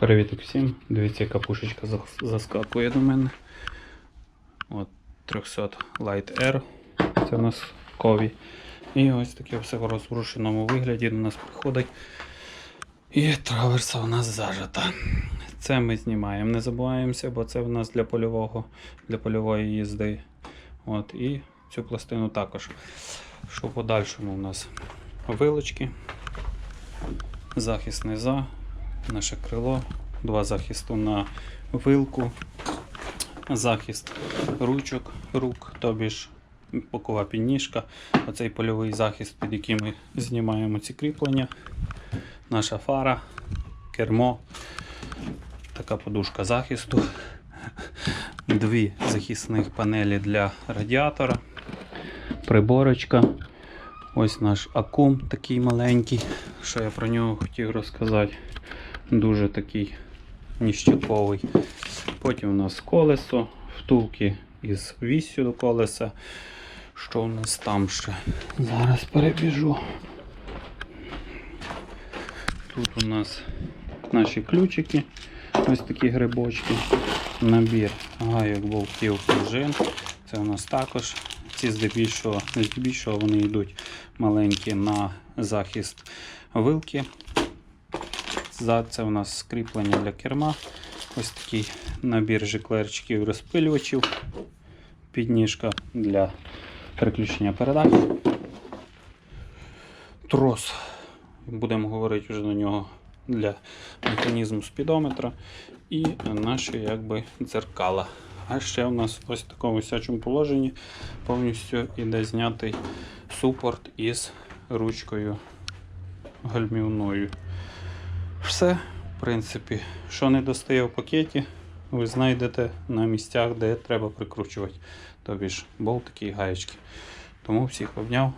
Привіт всім. Дивіться, яка пушечка заскакує до мене. От 300 Light Air. Це у нас кові. І ось таке все в розрушеному вигляді до нас приходить. І траверса у нас зажата. Це ми знімаємо. Не забуваємося, бо це в нас для польового, для польової їзди. От, і цю пластину також. Що в подальшому у нас вилочки, захист низа, наше крило, два захисту на вилку, захист ручок, рук, тобі ж бокова підніжка, оцей польовий захист, під яким ми знімаємо ці кріплення, наша фара, кермо, така подушка захисту, дві захисних панелі для радіатора, приборочка. Ось наш акум такий маленький, що я про нього хотів розказати. Дуже такий ніщаковий. Потім у нас колесо, втулки із віссю до колеса. Що у нас там ще? Зараз перебіжу. Тут у нас наші ключики, ось такі грибочки. Набір гайок болтів пружин. Це у нас також. Ці здебільшого, здебільшого вони йдуть маленькі на захист вилки. За це у нас скріплення для керма. Ось такий набір жиклерчиків розпилювачів. Підніжка для переключення передач. Трос. Будемо говорити вже на нього для механізму спідометра. І наші якби дзеркала. А ще у нас ось в такому висячому положенні повністю іде знятий супорт із ручкою гальмівною. Все, в принципі, що не достає в пакеті, ви знайдете на місцях, де треба прикручувати. Тобі ж болтики і гаєчки. Тому всіх обняв.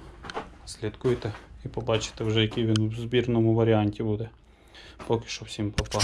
Слідкуйте і побачите вже, який він в збірному варіанті буде. Поки що всім па-па.